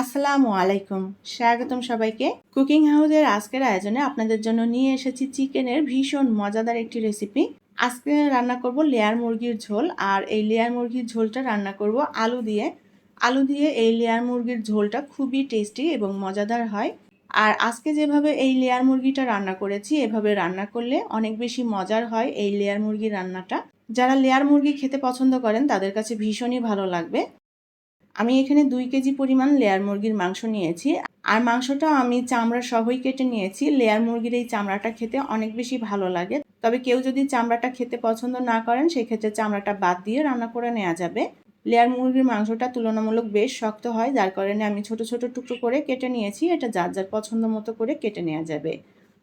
আসসালামু আলাইকুম। স্বাগতম সবাইকে। কুকিং হাউসের আজকের আয়োজনে আপনাদের জন্য নিয়ে এসেছি চিকেনের ভীষণ মজাদার একটি রেসিপি। আজকে রান্না করব লেয়ার মুরগির ঝোল আর এই লেয়ার মুরগির ঝোলটা রান্না করব আলু দিয়ে। আলু দিয়ে এই লেয়ার মুরগির ঝোলটা খুবই টেস্টি এবং মজাদার হয়। আর আজকে যেভাবে এই লেয়ার মুরগিটা রান্না করেছি, এভাবে রান্না করলে অনেক বেশি মজার হয় এই লেয়ার মুরগির রান্নাটা। যারা লেয়ার মুরগি খেতে পছন্দ করেন, তাদের কাছে ভীষণই ভালো লাগবে। আমি এখানে দুই কেজি পরিমাণ লেয়ার মুরগির মাংস নিয়েছি। আর মাংসটা আমি চামড়া সহই কেটে নিয়েছি। লেয়ার মুরগির এই চামড়াটা খেতে অনেক বেশি ভালো লাগে। তবে কেউ যদি চামড়াটা খেতে পছন্দ না করেন, সেক্ষেত্রে চামড়াটা বাদ দিয়ে রান্না করে নেওয়া যাবে। লেয়ার মুরগির মাংসটা তুলনামূলক বেশ শক্ত হয়, যার কারণে আমি ছোট ছোট টুকরো করে কেটে নিয়েছি। এটা যার যার পছন্দ মতো করে কেটে নেওয়া যাবে।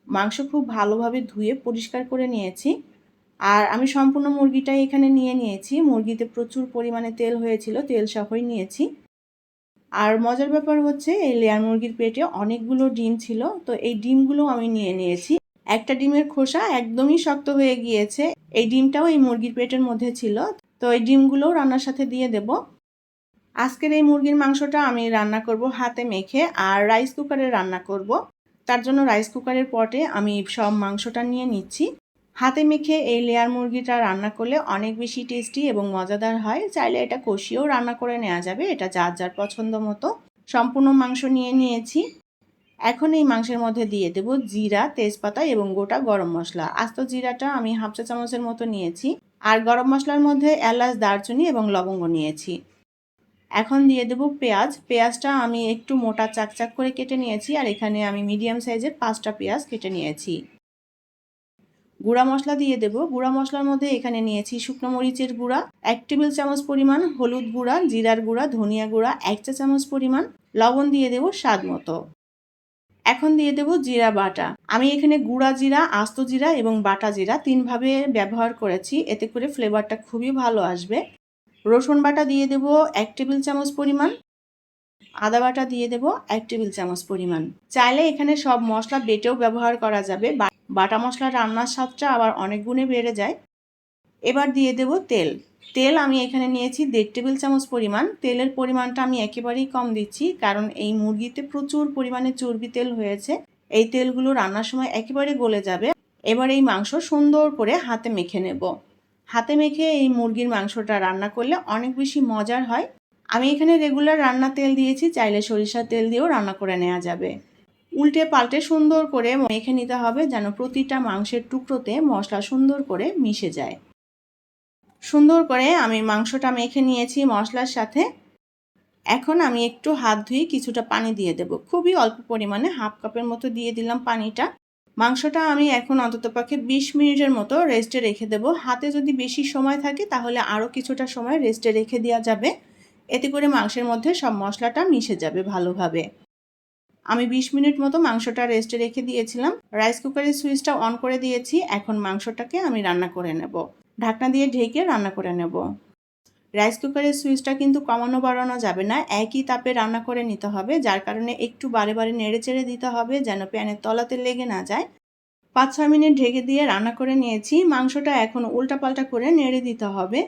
মাংস খুব ভালোভাবে ধুয়ে পরিষ্কার করে নিয়েছি। আর আমি সম্পূর্ণ মুরগিটাই এখানে নিয়ে নিয়েছি। মুরগিতে প্রচুর পরিমাণে তেল হয়েছিল, তেল সহই নিয়েছি। আর মজার ব্যাপার হচ্ছে, এই লেয়ার মুরগির পেটে অনেকগুলো ডিম ছিল, তো এই ডিমগুলো আমি নিয়ে নিয়েছি। একটা ডিমের খোসা একদমই শক্ত হয়ে গিয়েছে। এই ডিমটাও এই মুরগির পেটের মধ্যে ছিল, তো এই ডিমগুলোও রান্নার সাথে দিয়ে দেব। আজকের এই মুরগির মাংসটা আমি রান্না করব হাতে মেখে, আর রাইস কুকারে রান্না করব। তার জন্য রাইস কুকারের পটে আমি সব মাংসটা নিয়ে নিচ্ছি। হাতে মেখে এই লেয়ার মুরগিটা রান্না করলে অনেক বেশি টেস্টি এবং মজাদার হয়। চাইলে এটা কষিয়েও রান্না করে নেওয়া যাবে, এটা যার যার পছন্দ মতো। সম্পূর্ণ মাংস নিয়ে নিয়েছি। এখন এই মাংসের মধ্যে দিয়ে দেব জিরা, তেজপাতা এবং গোটা গরম মশলা। আস্ত জিরাটা আমি হাফ চা চামচের মতো নিয়েছি। আর গরম মশলার মধ্যে এলাচ, দারচিনি এবং লবঙ্গ নিয়েছি। এখন দিয়ে দেব পেঁয়াজ। পেঁয়াজটা আমি একটু মোটা চাকচাক করে কেটে নিয়েছি আর এখানে আমি মিডিয়াম সাইজের পাঁচটা পেঁয়াজ কেটে নিয়েছি। গুঁড়া মশলা দিয়ে দেব। গুঁড়া মশলার মধ্যে এখানে নিয়েছি শুকনো মরিচের গুঁড়া, এক টেবিল চামচ পরিমাণ হলুদ গুঁড়া, জিরার গুঁড়া, ধনিয়া গুঁড়া, এক চা চামচ পরিমাণ লবণ দিয়ে দেব স্বাদ মতো। এখন দিয়ে দেব জিরা বাটা। আমি এখানে গুঁড়া জিরা, আস্ত জিরা এবং বাটা জিরা তিনভাবে ব্যবহার করেছি। এতে করে ফ্লেভারটা খুবই ভালো আসবে। রসুন বাটা দিয়ে দেব এক টেবিল চামচ পরিমাণ। আদা বাটা দিয়ে দেব এক টেবিল চামচ পরিমাণ। চাইলে এখানে সব মশলা বেটেও ব্যবহার করা যাবে। বাটা মশলা রান্নার স্বাদটা আবার অনেক গুণে বেড়ে যায়। এবার দিয়ে দেব তেল। তেল আমি এখানে নিয়েছি দেড় টেবিল চামচ পরিমাণ। তেলের পরিমাণটা আমি একেবারেই কম দিচ্ছি, কারণ এই মুরগিতে প্রচুর পরিমাণে চর্বি তেল হয়েছে। এই তেলগুলো রান্নার সময় একেবারে গলে যাবে। এবার এই মাংস সুন্দর করে হাতে মেখে নেব। হাতে মেখে এই মুরগির মাংসটা রান্না করলে অনেক বেশি মজার হয়। আমি এখানে রেগুলার রান্না তেল দিয়েছি, চাইলে সরিষার তেল দিয়েও রান্না করে নেওয়া যাবে। উল্টে পাল্টে সুন্দর করে মেখে নিতে হবে যেন প্রতিটা মাংসের টুকরোতে মশলা সুন্দর করে মিশে যায়। সুন্দর করে আমি মাংসটা মেখে নিয়েছি মশলার সাথে। এখন আমি একটু হাত ধুয়ে কিছুটা পানি দিয়ে দেব। খুবই অল্প পরিমাণে, হাফ কাপের মতো দিয়ে দিলাম পানিটা। মাংসটা আমি এখন অন্তত অন্ততপক্ষে বিশ মিনিটের মতো রেস্টে রেখে দেব। হাতে যদি বেশি সময় থাকে তাহলে আরও কিছুটা সময় রেস্টে রেখে দেওয়া যাবে। এতে করে মাংসের মধ্যে সব মশলাটা মিশে যাবে ভালোভাবে। আমি ২০ মিনিট মতো মাংসটা রেস্টে রেখে দিয়েছিলাম। রাইস কুকারের সুইচটা অন করে দিয়েছি। এখন মাংসটাকে আমি রান্না করে নেব। ঢাকনা দিয়ে ঢেকে রান্না করে নেব। রাইস কুকারের সুইচটা কিন্তু কমানো বাড়ানো যাবে না। একই তাপে রান্না করে নিতে হবে, যার কারণে একটু বারে বারে নেড়ে চেড়ে দিতে হবে যেন প্যানের তলাতে লেগে না যায়। পাঁচ ছয় মিনিট ঢেকে দিয়ে রান্না করে নিয়েছি। মাংসটা এখন উল্টাপাল্টা করে নেড়ে দিতে হবে।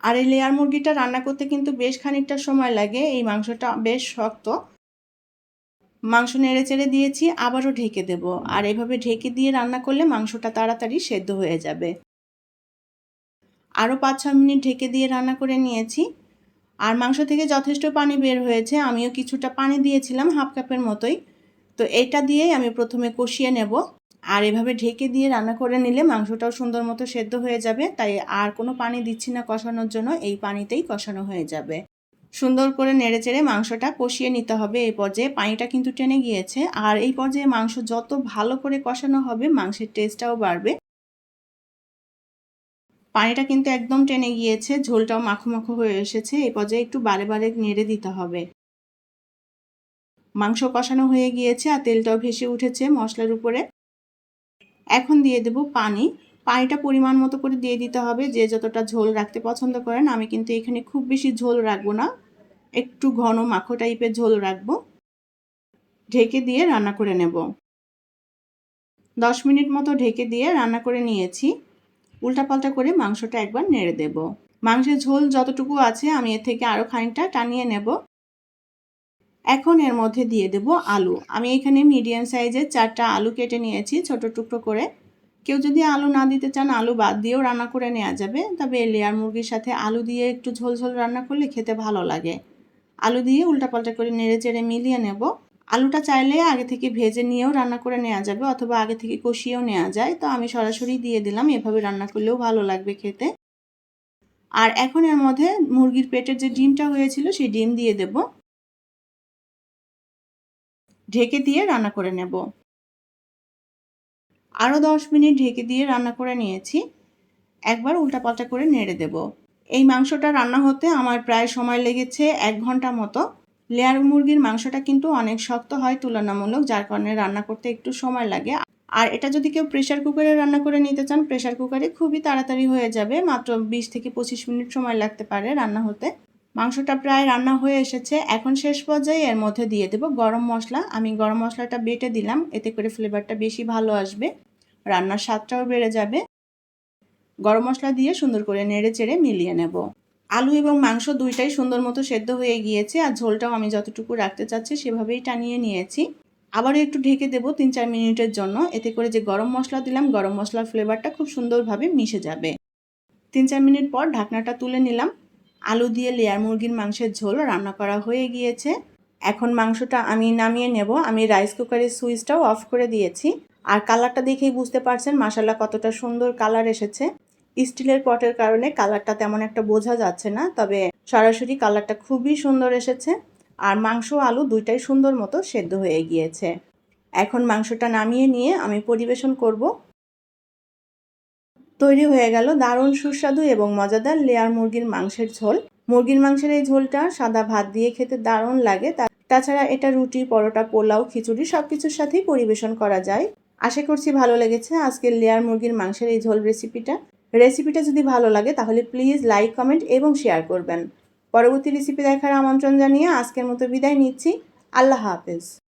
আর এই লেয়ার মুরগিটা রান্না করতে কিন্তু বেশ খানিকটা সময় লাগে। এই মাংসটা বেশ শক্ত। মাংস নেড়ে চেড়ে দিয়েছি, আবারও ঢেকে দেব। আর এভাবে ঢেকে দিয়ে রান্না করলে মাংসটা তাড়াতাড়ি সেদ্ধ হয়ে যাবে। আরও পাঁচ ছ মিনিট ঢেকে দিয়ে রান্না করে নিয়েছি। আর মাংস থেকে যথেষ্ট পানি বের হয়েছে, আমিও কিছুটা পানি দিয়েছিলাম হাফ কাপের মতোই। তো এটা দিয়েই আমি প্রথমে কষিয়ে নেব। আর এভাবে ঢেকে দিয়ে রান্না করে নিলে মাংসটাও সুন্দর মতো সেদ্ধ হয়ে যাবে, তাই আর কোনো পানি দিচ্ছি না কষানোর জন্য, এই পানিতেই কষানো হয়ে যাবে। সুন্দর করে নেড়ে চেড়ে মাংসটা কষিয়ে নিতে হবে এই পর্যায়ে। পানিটা কিন্তু টেনে গিয়েছে। আর এই পর্যায়ে মাংস যত ভালো করে কষানো হবে, মাংসের টেস্টটাও বাড়বে। পানিটা কিন্তু একদম টেনে গিয়েছে, ঝোলটাও মাখো মাখো হয়ে এসেছে। এই পর্যায়ে একটু বারে বারে নেড়ে দিতে হবে। মাংস কষানো হয়ে গিয়েছে আর তেলটাও ভেসে উঠেছে মশলার উপরে। এখন দিয়ে দেব পানি। পানিটা পরিমাণ মতো করে দিয়ে দিতে হবে। যে যতটা ঝোল রাখতে পছন্দ করেন, আমি কিন্তু এখানে খুব বেশি ঝোল রাখব না। একটু ঘন মাখো টাইপের ঝোল রাখব। ঢেকে দিয়ে রান্না করে নেব। দশ মিনিট মতো ঢেকে দিয়ে রান্না করে নিয়েছি। উল্টাপাল্টা করে মাংসটা একবার নেড়ে দেব। মাংসের ঝোল যতটুকু আছে, আমি এর থেকে আরও খানিকটা টানিয়ে নেব। এখন এর মধ্যে দিয়ে দেব আলু। আমি এখানে মিডিয়াম সাইজের চারটা আলু কেটে নিয়েছি, ছোট টুকরো করে। কেউ যদি আলু না দিতে চান, আলু বাদ দিয়েও রান্না করে নেওয়া যাবে। তবে লেয়ার মুরগির সাথে আলু দিয়ে একটু ঝোল ঝোল রান্না করলে খেতে ভালো লাগে। আলু দিয়ে উল্টাপাল্টা করে নেড়ে চেড়ে মিলিয়ে নেব। আলুটা চাইলে আগে থেকে ভেজে নিয়েও রান্না করে নেওয়া যাবে অথবা আগে থেকে কষিয়েও নেওয়া যায়। তো আমি সরাসরি দিয়ে দিলাম, এভাবে রান্না করলেও ভালো লাগবে খেতে। আর এখন এর মধ্যে মুরগির পেটের যে ডিমটা হয়েছিল, সেই ডিম দিয়ে দেব। ঢেকে দিয়ে রান্না করে নেব। আরও দশ মিনিট ঢেকে দিয়ে রান্না করে নিয়েছি। একবার উল্টাপাল্টা করে নেড়ে দেব। এই মাংসটা রান্না হতে আমার প্রায় সময় লেগেছে এক ঘণ্টা মতো। লেয়ার মুরগির মাংসটা কিন্তু অনেক শক্ত হয় তুলনামূলক, যার কারণে রান্না করতে একটু সময় লাগে। আর এটা যদি কেউ প্রেশার কুকারে রান্না করে নিতে চান প্রেশার কুকারে খুবই তাড়াতাড়ি হয়ে যাবে। মাত্র বিশ থেকে পঁচিশ মিনিট সময় লাগতে পারে রান্না হতে। মাংসটা প্রায় রান্না হয়ে এসেছে। এখন শেষ পর্যায়ে এর মধ্যে দিয়ে দেব গরম মশলা। আমি গরম মশলাটা বেটে দিলাম, এতে করে ফ্লেভারটা বেশি ভালো আসবে। রান্নার স্বাদটাও বেড়ে যাবে। গরম মশলা দিয়ে সুন্দর করে নেড়ে চেড়ে মিলিয়ে নেব। আলু এবং মাংস দুইটাই সুন্দর মতো সেদ্ধ হয়ে গিয়েছে আর ঝোলটাও আমি যতটুকু রাখতে চাচ্ছি সেভাবেই টানিয়ে নিয়েছি। আবারও একটু ঢেকে দেবো তিন চার মিনিটের জন্য। এতে করে যে গরম মশলা দিলাম, গরম মশলার ফ্লেভারটা খুব সুন্দরভাবে মিশে যাবে। তিন চার মিনিট পর ঢাকনাটা তুলে নিলাম। আলু দিয়ে লেয়ার মুরগির মাংসের ঝোল রান্না করা হয়ে গিয়েছে। এখন মাংসটা আমি নামিয়ে নেব। আমি রাইস কুকারের সুইচটাও অফ করে দিয়েছি। আর কালারটা দেখেই বুঝতে পারছেন মাসাল্লা কতটা সুন্দর কালার এসেছে। স্টিলের পটের কারণে কালারটা তেমন একটা বোঝা যাচ্ছে না, তবে সরাসরি কালারটা খুবই সুন্দর এসেছে। আর মাংস আলু দুইটাই সুন্দর মতো সেদ্ধ হয়ে গিয়েছে। এখন মাংসটা নামিয়ে নিয়ে আমি পরিবেশন করব। তৈরি হয়ে গেল দারুণ সুস্বাদু এবং মজাদার লেয়ার মুরগির মাংসের ঝোল। মুরগির মাংসের এই ঝোলটা সাদা ভাত দিয়ে খেতে দারুণ লাগে। তাছাড়া এটা রুটি, পরোটা, পোলাও, খিচুড়ি সব কিছুর সাথেই পরিবেশন করা যায়। আশা করছি ভালো লেগেছে। আজকের লেয়ার মুরগির মাংসের এই ঝোল রেসিপিটা রেসিপিটা যদি ভালো লাগে, তাহলে প্লিজ লাইক কমেন্ট এবং শেয়ার করবেন। পরবর্তী রেসিপি দেখার আমন্ত্রণ জানিয়ে আজকের মতো বিদায় নিচ্ছি। আল্লাহ হাফেজ।